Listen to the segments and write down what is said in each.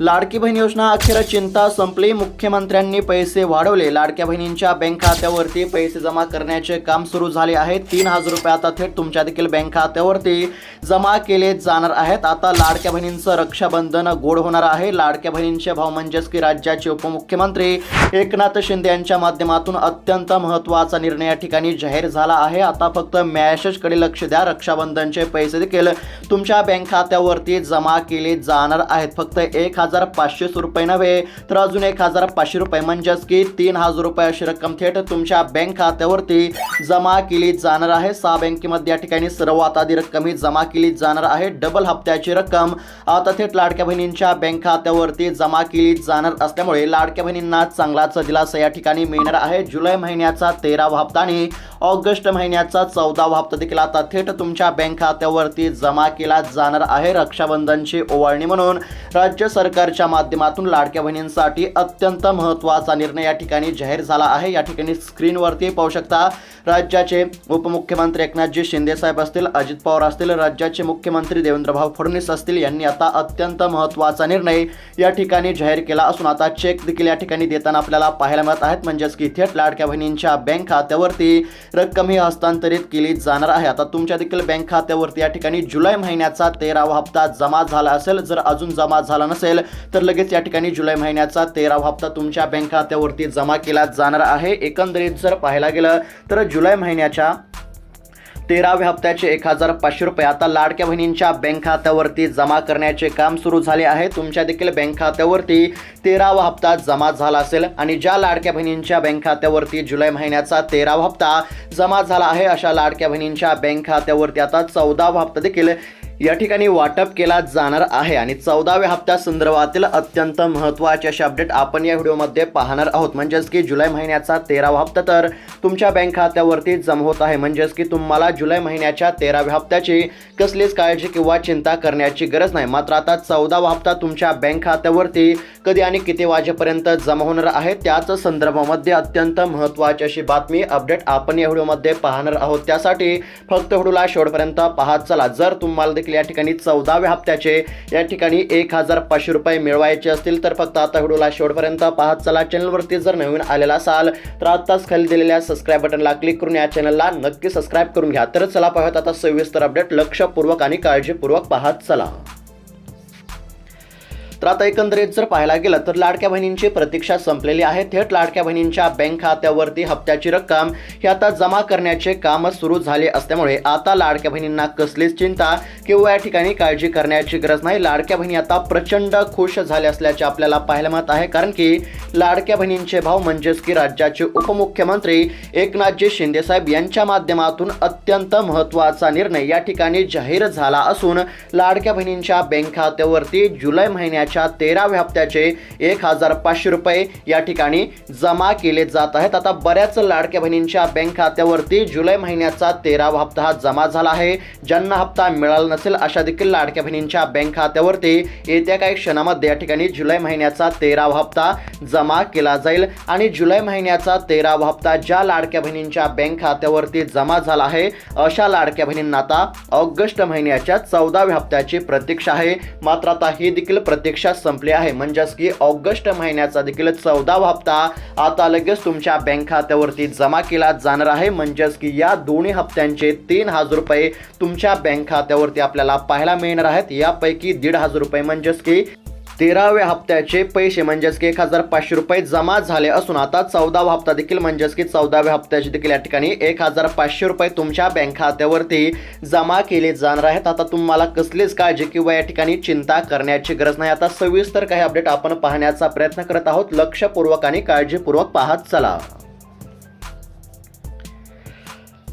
लाडकी बहीण योजना अखेर चिंता संपली. मुख्यमंत्र्यांनी पैसे वाढवले. लाडक्या बहिणींच्या बँक खात्यावरती पैसे जमा करण्याचे काम सुरू झाले आहे. तीन हजार रुपये आता थेट तुमच्या देखील बँक खात्यावरती जमा केले जाणार आहेत. आता लाडक्या बहिणींचं रक्षाबंधन गोड होणार आहे. लाडक्या बहिणींचे भाव म्हणजेच की राज्याचे उपमुख्यमंत्री एकनाथ शिंदे यांच्या माध्यमातून अत्यंत महत्त्वाचा निर्णय या ठिकाणी जाहीर झाला आहे. आता फक्त मॅसेजकडे लक्ष द्या. रक्षाबंधनचे पैसे देखील तुमच्या बँक खात्यावरती जमा केले जाणार आहेत. फक्त एक हजार पाचशे रुपये नव्हे तर अजून एक हजार पाचशे रुपये म्हणजेच की तीन हजार रुपये अशी रक्कम थेट तुमच्या बँक खात्यावरती जमा केली जाणार आहे. सहा बँकेमध्ये या ठिकाणी सर्वात आधी रक्कम ही जमा केली जाणार आहे. डबल हप्त्याची रक्कम आता थेट लाडक्या बहिणींच्या बँक खात्यावरती जमा केली जाणार असल्यामुळे लाडक्या बहिणींना चांगलाच दिलासा या ठिकाणी मिळणार आहे. जुलै महिन्याचा तेरावा हप्ता आणि ऑगस्ट महिन्याचा चौदावा हप्ता देखील आता थेट तुमच्या बँक खात्यावरती जमा केला जाणार आहे. रक्षाबंधनची ओवाळणी म्हणून राज्य सरकारच्या माध्यमातून लाडक्या बहिणींसाठी अत्यंत महत्त्वाचा निर्णय या ठिकाणी जाहीर झाला आहे. या ठिकाणी स्क्रीनवरती पाहू शकता राज्याचे उपमुख्यमंत्री एकनाथजी शिंदे साहेब असतील अजित पवार असतील राज्याचे मुख्यमंत्री देवेंद्रभाऊ फडणवीस असतील यांनी आता अत्यंत महत्त्वाचा निर्णय या ठिकाणी जाहीर केला असून आता चेक देखील या ठिकाणी देताना आपल्याला पाहायला मिळत आहेत. म्हणजेच की थेट लाडक्या बहिणींच्या बँक खात्यावरती रक्कम ही हस्तांतरित केली जाणार आहे. आता तुमच्या देखील बँक खात्यावरती या ठिकाणी जुलै महिन्याचा तेरावा हप्ता जमा झाला असेल. जर अजून जमा झाला नसेल तर लगेच या ठिकाणी जुलै महिन्याचा तेरावा हप्ता तुमच्या बँक खात्यावरती जमा केला जाणार आहे. एकंदरीत जर पाहायला गेलं तर जुलै महिन्याच्या तेराव्या हप्त्याचे एक हजार पाचशे रुपये. आता लाडक्या बहिणींच्या बँक खात्यावरती जमा करण्याचे काम सुरू झाले आहे. तुमच्या देखील बँक खात्यावरती तेरावा हप्ता जमा झाला असेल आणि ज्या लाडक्या बहिणींच्या बँक खात्यावरती जुलै महिन्याचा तेरावा हप्ता जमा झाला आहे अशा लाडक्या बहिणींच्या बँक खात्यावरती आता चौदावा हप्ता देखील या ठिकाणी वाटप केला जाणार आहे आणि चौदाव्या हप्त्या संदर्भातील अत्यंत महत्त्वाचे असे अपडेट आपण या व्हिडिओमध्ये पाहणार आहोत. म्हणजेच की जुलै महिन्याचा तेरावा हप्ता तर तुमच्या बँक खात्यावरती जमा होत आहे. म्हणजेच की तुम्हाला जुलै महिन्याच्या तेराव्या हप्त्याची कसलीच काळजी किंवा चिंता करण्याची गरज नाही. मात्र आता चौदावा हप्ता तुमच्या बँक खात्यावरती कधी आणि किती वाजेपर्यंत जमा होणार आहे त्याच संदर्भामध्ये अत्यंत महत्त्वाची अशी बातमी अपडेट आपण या व्हिडिओमध्ये पाहणार आहोत. त्यासाठी फक्त व्हिडिओला शेवटपर्यंत पाहत चला जर तुम्हाला देखील या ठिकाणी चौदाव्या हप्त्याचे या ठिकाणी एक हजार पाचशे रुपये मिळवायचे असतील तर फक्त आता व्हिडिओला शेवटपर्यंत पाहत चला चॅनलवरती जर नवीन आलेला असाल तर आत्ताच खाली दिलेल्या सबस्क्राईब बटनला क्लिक करून या चॅनलला नक्की सबस्क्राईब करून घ्या. तर चला पाहत आता सविस्तर अपडेट लक्षपूर्वक आणि काळजीपूर्वक पाहत चला. तर आता एकंदरीत जर पाहायला गेलं तर लाडक्या बहिणींची प्रतीक्षा संपलेली आहे. थेट लाडक्या बहिणींच्या बँक खात्यावरती हप्त्याची रक्कम ही आता जमा करण्याचे काम सुरू झाले असल्यामुळे आता लाडक्या बहिणींना कसलीच चिंता किंवा या ठिकाणी काळजी करण्याची गरज नाही. लाडक्या बहिणी आता प्रचंड खुश झाले असल्याचे आपल्याला पाहायला मिळत आहे. कारण की लाडक्या बहिणींचे भाव म्हणजेच की राज्याचे उपमुख्यमंत्री एकनाथजी शिंदेसाहेब यांच्या माध्यमातून अत्यंत महत्त्वाचा निर्णय या ठिकाणी जाहीर झाला असून लाडक्या बहिणींच्या बँक खात्यावरती जुलै महिन्याच्या तेराव्या हप्त्याचे एक हजार पाचशे रुपये या ठिकाणी जमा केले जात आहेत. आता बऱ्याच लाडक्या बहिणींच्या बँक खात्यावरती जुलै महिन्याचा तेरावा हप्ता हा जमा झाला आहे. ज्यांना हप्ता मिळाला नसेल अशा देखील लाडक्या बहिणींच्या बँक खात्यावरती येत्या काही क्षणामध्ये या ठिकाणी जुलै महिन्याचा तेरावा हप्ता जमा केला जाईल. आणि जुलै महिन्याचा तेरावा हप्ता ज्या लाडक्या बहिणींच्या बँक खात्यावरती जमा झाला आहे अशा लाडक्या बहिणींना आता ऑगस्ट महिन्याच्या चौदाव्या हप्त्याची प्रतीक्षा आहे. मात्र आता ही देखील प्रतीक्षा संपली आहे. म्हणजेच की ऑगस्ट महिन्याचा देखील चौदावा हप्ता आता लगेच तुमच्या बँक खात्यावरती जमा केला जाणार आहे. म्हणजेच की या दोन्ही हप्त्यांचे तीन हजार रुपये तुमच्या बँक खात्यावरती आपल्याला पाहायला मिळणार आहेत. यापैकी दीड हजार रुपये म्हणजेच की तेराव्या हप्त्याचे पैसे म्हणजेच की एक हजार पाचशे रुपये जमा झाले असून आता चौदावा हप्ता देखील म्हणजेच की चौदाव्या हप्त्याचे देखील या ठिकाणी एक हजार पाचशे रुपये तुमच्या बँक खात्यावरती जमा केले जाणार आहेत. आता तुम्हाला कसलीच काळजी किंवा या ठिकाणी चिंता करण्याची गरज नाही. आता सविस्तर काही अपडेट आपण पाहण्याचा प्रयत्न करत आहोत. लक्षपूर्वक आणि काळजीपूर्वक पाहत चला.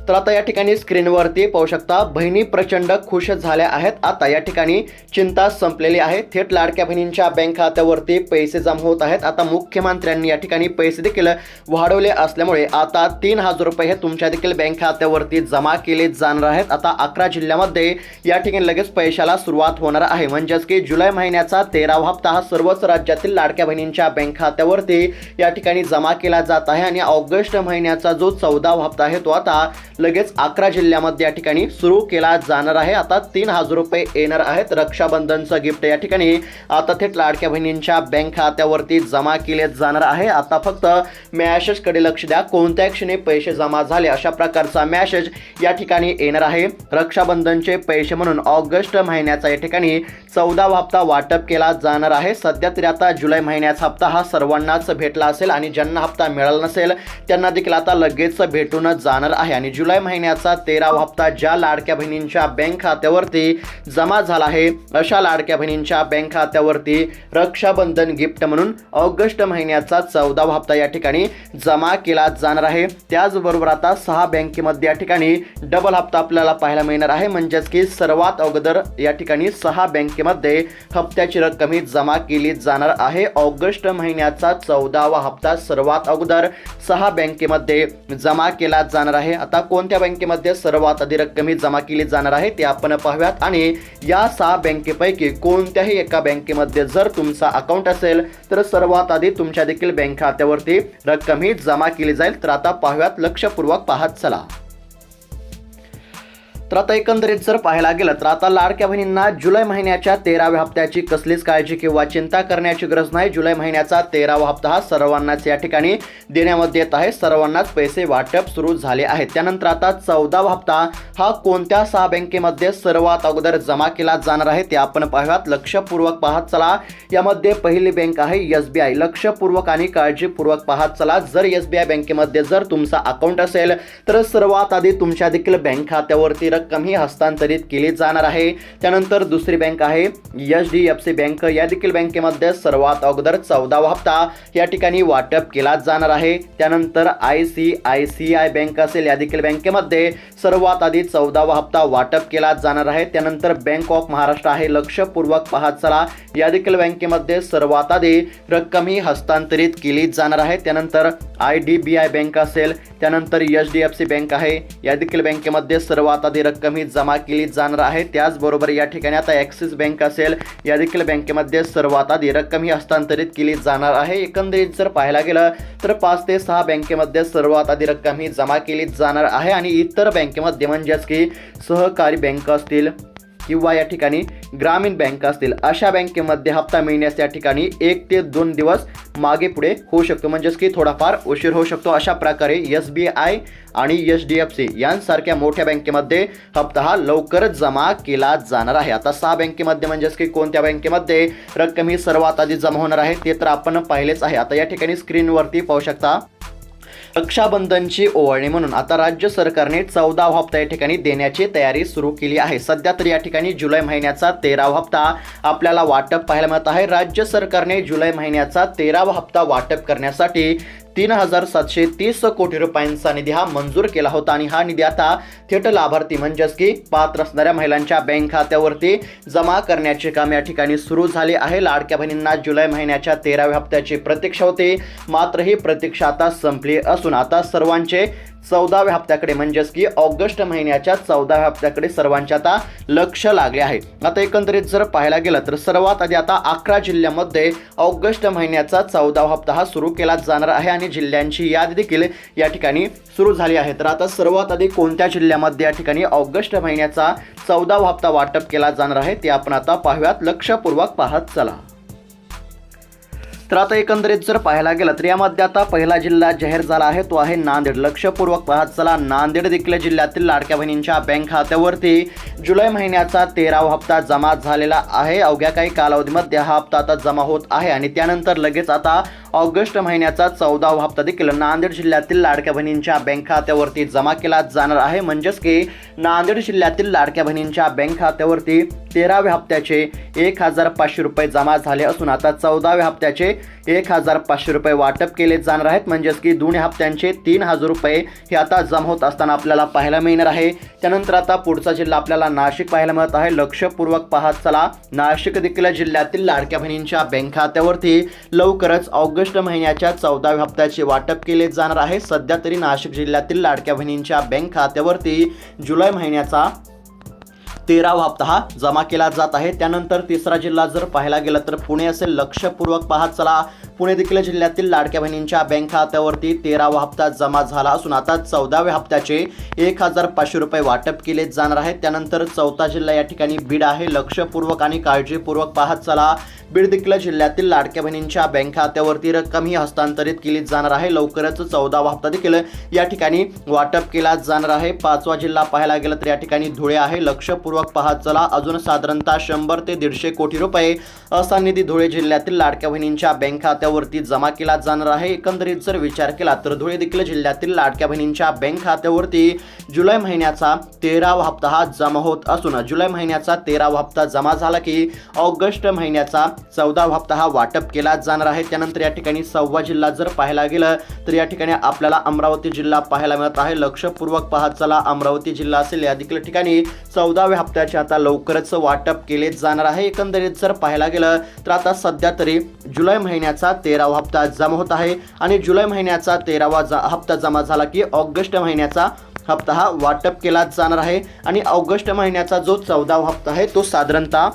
तर आता या ठिकाणी स्क्रीनवरती पाहू शकता बहिणी प्रचंड खुश झाल्या आहेत. आता या ठिकाणी चिंता संपलेली आहे. थेट लाडक्या बहिणींच्या बँक खात्यावरती पैसे जमा होत आहेत. आता मुख्यमंत्र्यांनी या ठिकाणी पैसे देखील वाढवले असल्यामुळे आता तीन हजार रुपये हे तुमच्या देखील बँक खात्यावरती जमा केले जाणार आहेत. आता अकरा जिल्ह्यामध्ये या ठिकाणी लगेच पैशाला सुरुवात होणार आहे. म्हणजेच की जुलै महिन्याचा तेरावा हप्ता हा सर्वच राज्यातील लाडक्या बहिणींच्या बँक खात्यावरती या ठिकाणी जमा केला जात आहे. आणि ऑगस्ट महिन्याचा जो चौदावा हप्ता आहे तो आता लगेच अकरा जिल्ह्यामध्ये या ठिकाणी सुरू केला जाणार आहे. आता तीन हजार रुपये येणार आहेत. रक्षाबंधनचं गिफ्ट या ठिकाणी आता थेट लाडक्या बहिणींच्या बँक खात्यावरती जमा केले जाणार आहे. आता फक्त मॅसेजकडे लक्ष द्या. कोणत्या क्षणी पैसे जमा झाले अशा प्रकारचा मॅसेज या ठिकाणी येणार आहे. रक्षाबंधनचे पैसे म्हणून ऑगस्ट महिन्याचा या ठिकाणी चौदा हप्ता वाटप केला जाणार आहे. सध्या तरी आता जुलै महिन्याचा हप्ता हा सर्वांनाच भेटला असेल आणि ज्यांना हप्ता मिळाला नसेल त्यांना देखील आता लगेच भेटून जाणार आहे आणि जुलै महिन्याचा तेरावा हप्ता ज्या लाडक्या बहिणींच्या बँक खात्यावरती जमा झाला आहे अशा लाडक्या बहिणींच्या बँक खात्यावरती रक्षाबंधन गिफ्ट म्हणून ऑगस्ट महिन्याचा चौदावा हप्ता या ठिकाणी जमा केला जाणार आहे. त्याचबरोबर आता सहा बँकेमध्ये या ठिकाणी डबल हप्ता आपल्याला पाहायला मिळणार आहे. म्हणजेच की सर्वात अगोदर या ठिकाणी सहा बँकेमध्ये हप्त्याची रक्कम ही जमा केली जाणार आहे. ऑगस्ट महिन्याचा चौदावा हप्ता सर्वात अगोदर सहा बँकेमध्ये जमा केला जाणार आहे. आता कोणत्या बँकेमध्ये सर्वात आधी रक्कम ही जमा केली जाणार आहे ते आपण पाहूयात. आणि या सहा बँकेपैकी कोणत्याही एका बँकेमध्ये जर तुमचा अकाउंट असेल तर सर्वात आधी तुमच्या देखील बँक खात्यावरती रक्कम ही जमा केली जाईल. तर आता पाहूयात लक्षपूर्वक पाहत चला. तर आता एकंदरीत जर पाहायला गेलं तर आता लाडक्या बहिणींना जुलै महिन्याच्या तेराव्या हप्त्याची कसलीच काळजी किंवा चिंता करण्याची गरज नाही. जुलै महिन्याचा तेरावा हप्ता हा सर्वांनाच या ठिकाणी देण्यामध्ये येत आहे. सर्वांनाच पैसे वाटप सुरू झाले आहे त्यानंतर आता चौदावा हप्ता हा कोणत्या सहा बँकेमध्ये सर्वात अगोदर जमा केला जाणार आहे ते आपण पाहूयात. लक्षपूर्वक पाहत चला. यामध्ये पहिली बँक आहे एस बी आय. लक्षपूर्वक आणि काळजीपूर्वक पाहत चला. जर एस बी आय बँकेमध्ये जर तुमचा अकाउंट असेल तर सर्वात आधी तुमच्या देखील बँक खात्यावरती रक्कम ही हस्तांतरित केली जाणार आहे. त्यानंतर दुसरी बँक आहे H D F C bank. या देखील बँकेमध्ये सर्वात अगोदर चौदावा हप्ता या ठिकाणी वाटप केला जाणार आहे. त्यानंतर I C I C I bank असेल या देखील बँकेमध्ये सर्वात आधी चौदावा हप्ता वाटप केला जाणार आहे. त्यानंतर बँक ऑफ महाराष्ट्र आहे लक्षपूर्वक पाहत चला. या देखील बँकेमध्ये सर्वात आधी रक्कम ही हस्तांतरित केली जाणार आहे. त्यानंतर I D B I bank असेल त्यानंतर H D F C bank आहे. या देखील बँकेमध्ये सर्वात आधी रक्कम ही जमा केली जाणार आहे. त्याचबरोबर या ठिकाणी आता ॲक्सिस बँक असेल या देखील बँकेमध्ये सर्वात आधी रक्कम ही हस्तांतरित केली जाणार आहे. एकंदरीत जर पाहायला गेलं तर पाच ते सहा बँकेमध्ये सर्वात आधी रक्कम ही जमा केली जाणार आहे आणि इतर बँकेमध्ये म्हणजेच की सहकारी बँक असतील किंवा या ठिकाणी ग्रामीण बँक असतील अशा बँकेमध्ये हप्ता मिळण्यास या ठिकाणी एक ते दोन दिवस मागे पुढे होऊ शकतो. म्हणजेच की थोडाफार उशीर होऊ शकतो. अशा प्रकारे एस बी आय आणि एच डी एफ सी यांसारख्या मोठ्या बँकेमध्ये हप्ता हा लवकरच जमा केला जाणार आहे. आता सहा बँकेमध्ये म्हणजेच की कोणत्या बँकेमध्ये रक्कम ही सर्वात आधी जमा होणार आहे ते तर आपण पाहिलेच आहे. आता या ठिकाणी स्क्रीनवरती पाहू शकता. रक्षाबंधनची ओवाळणी म्हणून आता राज्य सरकारने चौदा हप्ता या ठिकाणी देण्याची तयारी सुरू केली आहे. सध्या तर या ठिकाणी जुलै महिन्याचा तेरावा हप्ता आपल्याला वाटप पाहायला मिळत आहे. राज्य सरकारने जुलै महिन्याचा तेरावा हप्ता वाटप करण्यासाठी तीन हजार सातशे तीस कोटी रुपयांचा निधी हा मंजूर केला होता आणि हा निधी आता थेट लाभार्थी म्हणजेच की पात्र असणाऱ्या महिलांच्या बँक खात्यावरती जमा करण्याचे काम या ठिकाणी सुरू झाले आहे. लाडक्या बहिणींना जुलै महिन्याच्या तेराव्या हप्त्याची प्रतीक्षा होती. मात्र ही प्रतीक्षा आता संपली असून आता सर्वांचे चौदाव्या हप्त्याकडे म्हणजेच की ऑगस्ट महिन्याच्या चौदाव्या हप्त्याकडे सर्वांचे आता लक्ष लागले आहे. आता एकंदरीत जर पाहायला गेलं तर सर्वात आधी आता अकरा जिल्ह्यामध्ये ऑगस्ट महिन्याचा चौदावा हप्ता हा सुरू केला जाणार आहे आणि जिल्ह्यांची यादी देखील या ठिकाणी सुरू झाली आहे. तर आता सर्वात आधी कोणत्या जिल्ह्यामध्ये या ठिकाणी ऑगस्ट महिन्याचा चौदावा हप्ता वाटप केला जाणार आहे ते आपण आता पाहूयात. लक्षपूर्वक पाहत चला. तर आता एकंदरीत जर पाहायला गेलं तर यामध्ये आता पहिला जिल्हा जाहीर झाला आहे तो आहे नांदेड. लक्षपूर्वक पाहत चला नांदेड देखील जिल्ह्यातील लाडक्या बहिणींच्या बँक खात्यावरती जुलै महिन्याचा तेरावा हप्ता जमा झालेला आहे. अवघ्या काही कालावधीमध्ये हा हप्ता आता जमा होत आहे आणि त्यानंतर लगेच आता ऑगस्ट महिन्याचा चौदावा हप्ता देखील नांदेड जिल्ह्यातील लाडक्या बहिणींच्या बँक खात्यावरती जमा केला जाणार आहे. म्हणजेच की नांदेड जिल्ह्यातील लाडक्या बहिणींच्या बँक खात्यावरती तेराव्या हप्त्याचे एक हजार पाचशे रुपये जमा झाले असून आता चौदाव्या हप्त्याचे एक हजार पाचशे रुपये वाटप केले जाणार आहेत. म्हणजेच की दोन्ही हप्त्यांचे तीन हजार रुपये हे आता जमा होत असताना आपल्याला पाहायला मिळणार आहे. त्यानंतर आता पुढचा जिल्हा आपल्याला नाशिक पाहायला मिळत आहे. लक्षपूर्वक पाहत चला. नाशिक देखील जिल्ह्यातील लाडक्या बहिणींच्या बँक खात्यावरती लवकरच ऑगस्ट महिन्याच्या चौदाव्या हप्त्याचे वाटप केले जाणार आहे. सध्या तरी नाशिक जिल्ह्यातील लाडक्या बहिणींच्या बँक खात्यावरती जुलै महिन्याचा तेरावा हप्ता हा जमा केला जात आहे. त्यानंतर तिसरा जिल्हा जर पाहायला गेला तर पुणे असेल लक्षपूर्वक पाहत चला. पुणे देखील जिल्ह्यातील लाडक्या बहिणींच्या बँक खात्यावरती तेरावा हप्ता जमा झाला असून आता चौदाव्या हप्त्याचे एक हजार पाचशे रुपये वाटप केले जाणार आहेत त्यानंतर चौथा जिल्हा या ठिकाणी बीड आहे. लक्षपूर्वक आणि काळजीपूर्वक पाहत चला. बीड देखील जिल्ह्यातील लाडक्या बहिणींच्या बँक खात्यावरती रक्कम ही हस्तांतरित केली जाणार आहे. लवकरच चौदावा हप्ता देखील या ठिकाणी वाटप केला जाणार आहे. पाचवा जिल्हा पाहायला गेला तर या ठिकाणी धुळे आहे. लक्षपूर्वक पाहत चला. अजून साधारणतः शंभर ते दीडशे कोटी रुपये असा निधी धुळे जिल्ह्यातील लाडक्या बहिणींच्या बँक खात्यावरती जमा केला जाणार आहे. एकंदरीत जर विचार केला तर धुळे देखील जिल्ह्यातील लाडक्या बहिणींच्या बँक खात्यावरती जुलै महिन्याचा तेरावा हप्ता हा जमा होत असून जुलै महिन्याचा तेरावा हप्ता जमा झाला की ऑगस्ट महिन्याचा चौदावा हप्ता हा वाटप केला जाणार आहे. त्यानंतर या ठिकाणी सव्वा जिल्हा जर पाहायला गेलं तर या ठिकाणी आपल्याला अमरावती जिल्हा पाहायला मिळत आहे. लक्षपूर्वक पाहत चला अमरावती जिल्हा असेल या देखील ठिकाणी चौदाव्या हप्त्याचे आता लवकरच वाटप केले जाणार आहे. एकंदरीत जर पाहायला गेलं तर आता सध्या तरी जुलै महिन्याचा तेरावा हप्ता जमा होत आहे आणि जुलै महिन्याचा तेरावा जा हप्ता जमा झाला की ऑगस्ट महिन्याचा हप्ता हा वाटप केला जाणार आहे. आणि ऑगस्ट महिन्याचा जो चौदावा हप्ता आहे तो साधारणतः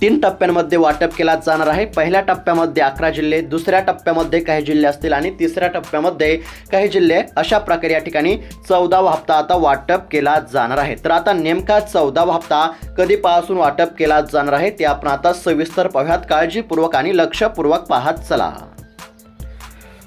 तीन टप्प्यांमध्ये वाटप केला जाणार आहे. पहिल्या टप्प्यामध्ये अकरा जिल्हे दुसऱ्या टप्प्यामध्ये काही जिल्हे असतील आणि तिसऱ्या टप्प्यामध्ये काही जिल्हे अशा प्रकारे या ठिकाणी चौदावा हप्ता आता वाटप केला जाणार आहे. तर आता नेमका चौदावा हप्ता कधीपासून वाटप केला जाणार आहे ते आपण आता सविस्तर पाहूयात. काळजीपूर्वक आणि लक्षपूर्वक पाहत चला.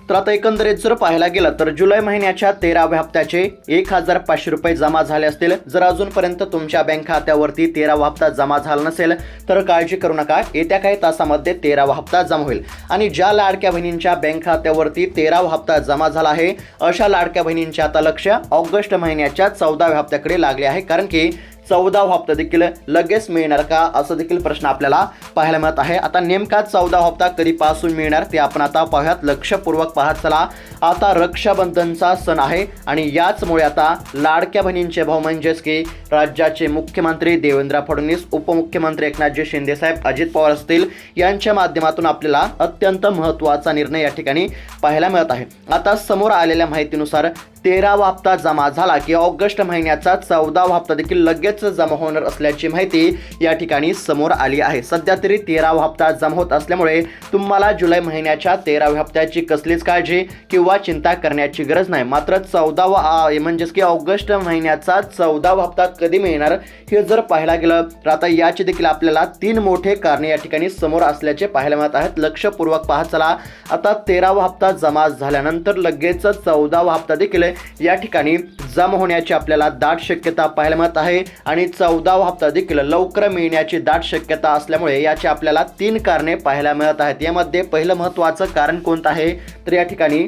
तर आता एकंदरीत जर पाहायला गेलं तर जुलै महिन्याच्या तेराव्या हप्त्याचे एक हजार पाचशे रुपये जमा झाले असतील. जर अजूनपर्यंत तुमच्या बँक खात्यावरती तेरावा हप्ता जमा झाला नसेल तर काळजी करू नका. येत्या काही तासामध्ये तेरावा हप्ता जमा होईल. आणि ज्या लाडक्या बहिणींच्या बँक खात्यावरती तेरावा हप्ता जमा झाला आहे अशा लाडक्या बहिणींचे आता लक्ष ऑगस्ट महिन्याच्या चौदाव्या हप्त्याकडे लागले आहे. कारण की चौदावा हप्ता देखील लगेच मिळणार का? असं देखील प्रश्न आपल्याला पाहायला मिळत आहे. आता नेमका चौदा हप्ता कधीपासून मिळणार ते आपण आता पाहूयात. लक्षपूर्वक पाहत चला. आता रक्षाबंधनचा सण आहे आणि याचमुळे आता लाडक्या बहिणींचे भाऊ म्हणजेच की राज्याचे मुख्यमंत्री देवेंद्र फडणवीस उपमुख्यमंत्री एकनाथजी शिंदेसाहेब अजित पवार असतील यांच्या माध्यमातून आपल्याला अत्यंत महत्त्वाचा निर्णय या ठिकाणी पाहायला मिळत आहे. आता समोर आलेल्या माहितीनुसार तेरावा हप्ता जमा झाला की ऑगस्ट महिन्याचा चौदावा हप्ता देखील लगेच जमा होणार असल्याची माहिती या ठिकाणी समोर आली आहे. सध्या तरी तेरावा हप्ता जमा होत असल्यामुळे तुम्हाला जुलै महिन्याच्या तेराव्या हप्त्याची कसलीच काळजी किंवा चिंता करण्याची गरज नाही. मात्र चौदावा म्हणजेच की ऑगस्ट महिन्याचा चौदावा हप्ता कधी मिळणार हे जर पाहायला गेलं तर आता याची देखील आपल्याला तीन मोठे कारणे या ठिकाणी समोर असल्याचे पाहायला मिळत आहेत. लक्षपूर्वक पाहत चला. आता तेरावा हप्ता जमा झाल्यानंतर लगेच चौदावा हप्ता देखील या ठिकाणी जमा होण्याची आपल्याला दाट शक्यता पाहायला मिळत आहे. आणि चौदावा हप्ता देखील लवकर मिळण्याची दाट शक्यता असल्यामुळे याची आपल्याला तीन कारणे पाहायला मिळत आहेत. यामध्ये पहिलं महत्त्वाचं कारण कोणतं आहे? तर या ठिकाणी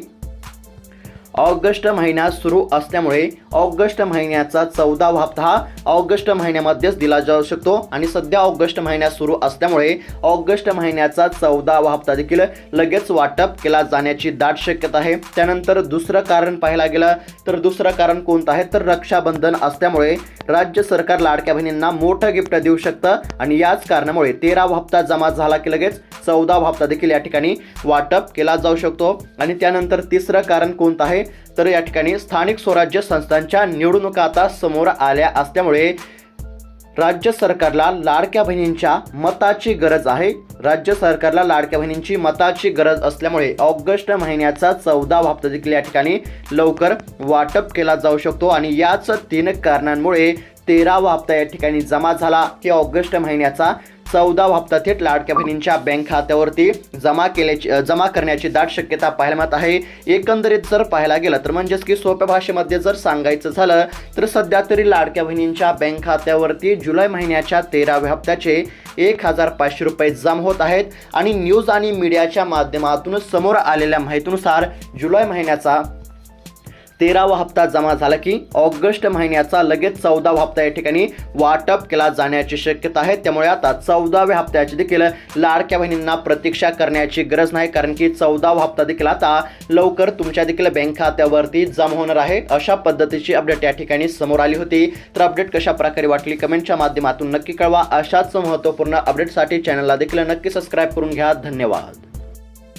ऑगस्ट महिन्यात सुरू असल्यामुळे ऑगस्ट महिन्याचा चौदा हप्ता हा ऑगस्ट महिन्यामध्येच दिला जाऊ शकतो. आणि सध्या ऑगस्ट महिन्यात सुरू असल्यामुळे ऑगस्ट महिन्याचा चौदावा हप्ता देखील लगेच वाटप केला जाण्याची दाट शक्यता आहे. त्यानंतर दुसरं कारण पाहायला गेलं तर दुसरं कारण कोणतं आहे? तर रक्षाबंधन असल्यामुळे राज्य सरकार लाडक्या बहिणींना मोठं गिफ्ट देऊ शकतं. आणि याच कारणामुळे तेरावा हप्ता जमा झाला की लगेच चौदावा हप्ता देखील या ठिकाणी वाटप केला जाऊ शकतो. आणि त्यानंतर तिसरं कारण कोणतं आहे? तर या ठिकाणी स्थानिक स्वराज्य संस्थांच्या निवडणुका आता समोर आल्या असल्यामुळे राज्य सरकारला लाडक्या बहिणींच्या मताची गरज आहे. राज्य सरकारला लाडक्या बहिणींची मताची गरज असल्यामुळे ऑगस्ट महिन्याचा चौदा हप्ता देखील या ठिकाणी लवकर वाटप केला जाऊ शकतो आणि याच तीन कारणांमुळे तेरावा हप्ता या ठिकाणी जमा झाला. की ऑगस्ट महिन्याचा चौदावा हप्ता थेट लाडक्या बहिणींच्या बँक खात्यावरती जमा केल्याची जमा करण्याची दाट शक्यता पाहायला मिळत आहे. एकंदरीत जर पाहायला गेलं तर म्हणजेच की सोप्या भाषेमध्ये जर सांगायचं झालं तर सध्या तरी लाडक्या बहिणींच्या बँक खात्यावरती जुलै महिन्याच्या तेराव्या हप्त्याचे एक हजार पाचशे रुपये जमा होत आहेत आणि न्यूज आणि मीडियाच्या माध्यमातून समोर आलेल्या माहितीनुसार जुलै महिन्याचा तेरावा हप्ता जमा झाला की ऑगस्ट महिन्याचा लगेच चौदावा हप्ता या ठिकाणी वाटप केला जाण्याची शक्यता आहे. त्यामुळे आता चौदाव्या हप्त्याची देखील लाडक्या बहिणींना प्रतीक्षा करण्याची गरज नाही. कारण की चौदावा हप्ता देखील आता लवकर तुमच्या देखील बँक खात्यावरती जमा होणार आहे. अशा पद्धतीची अपडेट या ठिकाणी समोर आली होती. तर अपडेट कशा प्रकारे वाटली कमेंटच्या माध्यमातून नक्की कळवा. अशाच महत्त्वपूर्ण अपडेटसाठी चॅनलला देखील नक्की सबस्क्राईब करून घ्या. धन्यवाद.